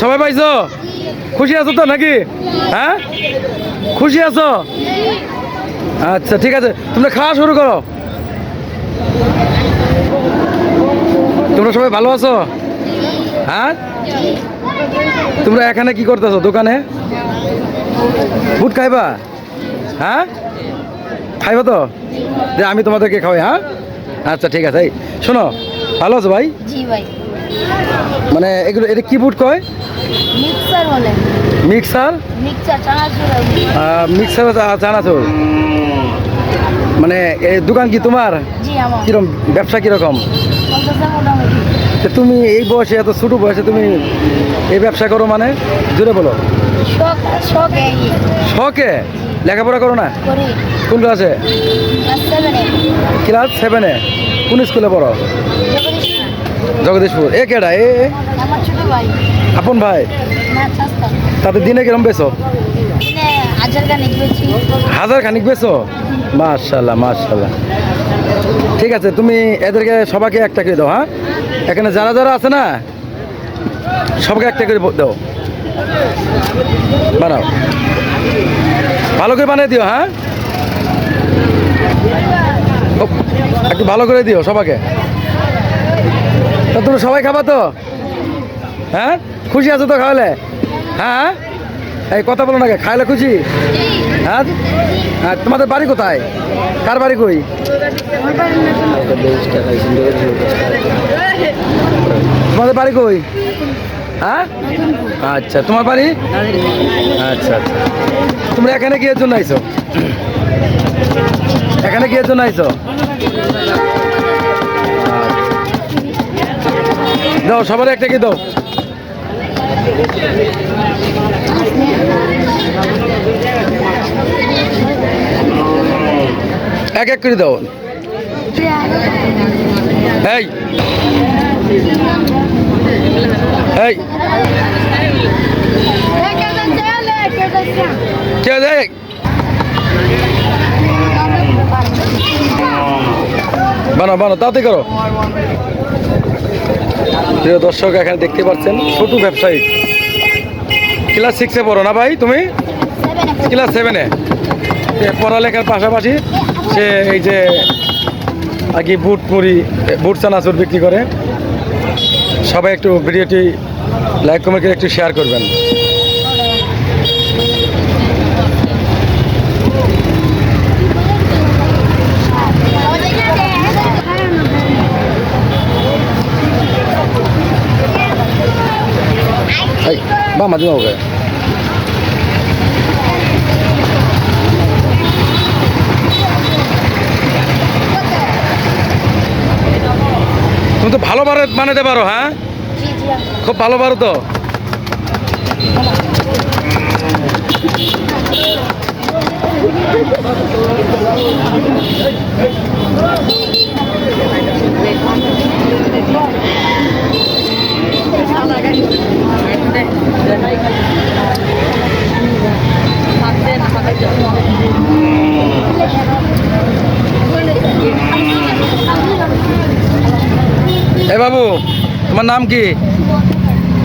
সবাই পাইছো? খুশি আছো তো নাকি? হ্যাঁ? খুশি আছো? আচ্ছা ঠিক আছে। তোমরা খাওয়া শুরু করো। তোমরা সবাই ভালো আছো? হ্যাঁ? তোমরা এখানে কি করতেছো? দোকানে? বুট খাইবা? হ্যাঁ? খাইবা তো? যে আমি তোমাদেরকে খাওয়াই হ্যাঁ? আচ্ছা ঠিক আছে। এই, শোনো, ভালো আছো ভাই? জি ভাই। মানে এগুলো এটা কি বুট কয়? মিক্সার বলে। Mixture? Mixture chanachur mixture chanachur? মানে এই দোকান কি তোমার? জি আমার। কীরকম ব্যবসা কীরকম? তুমি এই বয়সে এত ছোট বয়সে তুমি এই ব্যবসা করো মানে? জোরে বলো। শখ লেখাপড়া করো না? কোন ক্লাসে? ক্লাস সেভেনে কোন স্কুলে পড়ো? জগদীশপুর। এ কেডা? এ আপন ভাই? তাতে দিনে কিরম বেছো হাজার খানিক বেছো মার্শাল্লাহ মার্শাল্লাহ ঠিক আছে তুমি এদেরকে সবাইকে একটা করে দাও হ্যাঁ? এখানে যারা যারা আছে না সবাইকে একটা করে দাও। বানাও। ভালো করে বানিয়ে দিও হ্যাঁ? একটু ভালো করে দিও সবাইকে। তা তুমি সবাই খাবা তো? হ্যাঁ? খুশি আছো তো খাওয়ালে? হ্যাঁ? এই কথা বলো না খাইলে খুশি? হ্যাঁ? হ্যাঁ তোমাদের বাড়ি কোথায়? কার বাড়ি কই? তোমাদের বাড়ি কই? হ্যাঁ? আচ্ছা তোমার বাড়ি? আচ্ছা আচ্ছা। তোমরা এখানে গিয়ে জন্য আইছো? এখানে এর জন্য আইছো? দাও, সবার একটা কি দাও? এক এক করে দাও। এই। এই। কে দেয়? বানো বানো তাতে করো। প্রিয় দর্শক, এখানে দেখতে পাচ্ছেন ছোট ব্যবসায়ী। ক্লাস সিক্সে পড়ো না ভাই তুমি? ক্লাস সেভেনে পড়ালেখার পাশাপাশি সে এই যে আগে বুট মুড়ি বুট চানাচুর বিক্রি করে। সবাই একটু ভিডিওটি লাইক কমেন্ট করে একটু শেয়ার করবেন। বা মাঝে ওকে। তুমি তো ভালো বারে বানাতে পারো হ্যাঁ? খুব ভালো পারো তো এ বাবু, তোমার নাম কি?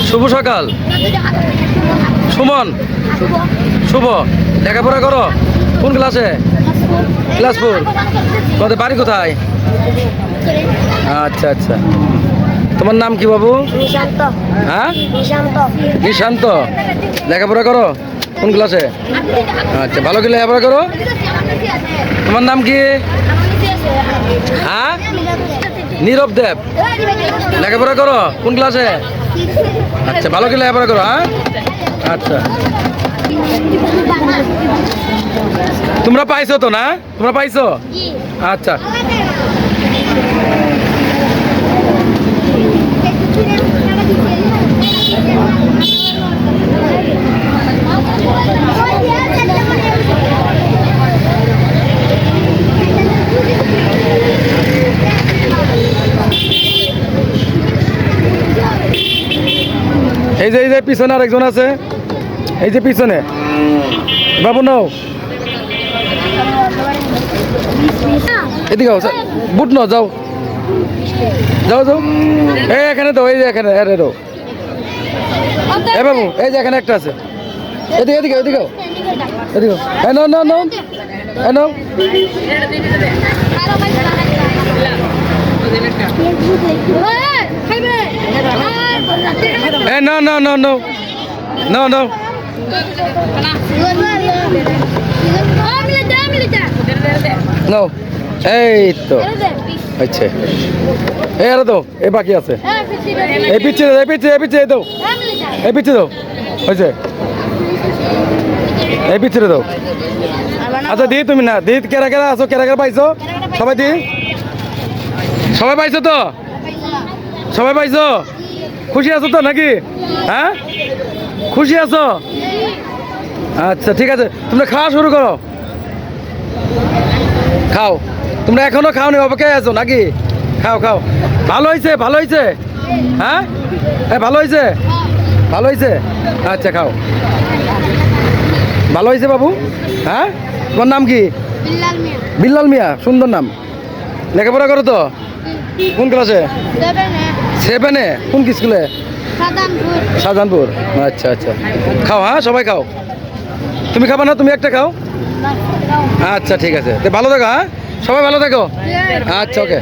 শুভ সকাল। সুমন। শুভ। লেখাপড়া করো? কোন ক্লাসে? ক্লাস ফোর তোমাদের বাড়ি কোথায়? আচ্ছা আচ্ছা। তোমার নাম কি বাবু? নিশান্ত। হ্যাঁ? নিশান্ত। লেখাপড়া করো? কোন ক্লাসে? আচ্ছা ভালো করে লেখাপড়া করো। তোমার নাম কি? হ্যাঁ? নীরব দেব। লেখাপড়া করো? কোন ক্লাসে? আচ্ছা ভালো করে লেখাপড়া করো হ্যাঁ? আচ্ছা। তোমরা পাইছো তো না? তোমরা পাইছো? আচ্ছা। এই যে এই যে পিছনে আরেকজন আছে। এই যে পিছনে। বাবু, নাও। এদিকে বুট নাও, যাও। যাও যাও। এই এখানে দাও, এই যে এখানে আরে দাও। এ বাবু, এই যে এখানে একটা আছে। এদিকে এদিকে এদিকে এদিকে এ নাও নাও নাও। নাও। এ নাও নাও নাও নাও নাও নাও। নাও এই তো। আচ্ছা। এই আরে তো এই বাকি আছে। এই পিছিয়ে এই পিছিয়ে এই পিছিয়ে দাও। এই পিছিয়ে দাও। হয়েছে। এই পিছিয়ে দাও। আচ্ছা দি তুমি না। দি, কেরা কেরা আছো? কেরা কেরা পাইছো? সবাই দি। সবাই পাইছো তো? সবাই পাইছো? খুশি আছো তো নাকি? হ্যাঁ? খুশি আছো? আচ্ছা ঠিক আছে। তোমরা খাওয়া শুরু করো। খাও। তোমরা এখনও খাও খাওনি অপেক্ষায় আছো নাকি? খাও খাও। ভালো হয়েছে ভালো হয়েছে হ্যাঁ? হ্যাঁ ভালো হয়েছে ভালো হয়েছে আচ্ছা খাও। ভালো হয়েছে বাবু? হ্যাঁ? তোমার নাম কি? বিল্লাল মিয়া। সুন্দর নাম। লেখাপড়া করো তো? কোন ক্লাসে? সেভেনে? কোন কি স্কুলে শাহজাহানপুর আচ্ছা আচ্ছা। খাও হ্যাঁ? সবাই খাও। তুমি খাবা না? তুমি একটা খাও? আচ্ছা ঠিক আছে। তো ভালো থাকো হ্যাঁ? সবাই ভালো থাকো? আচ্ছা ওকে।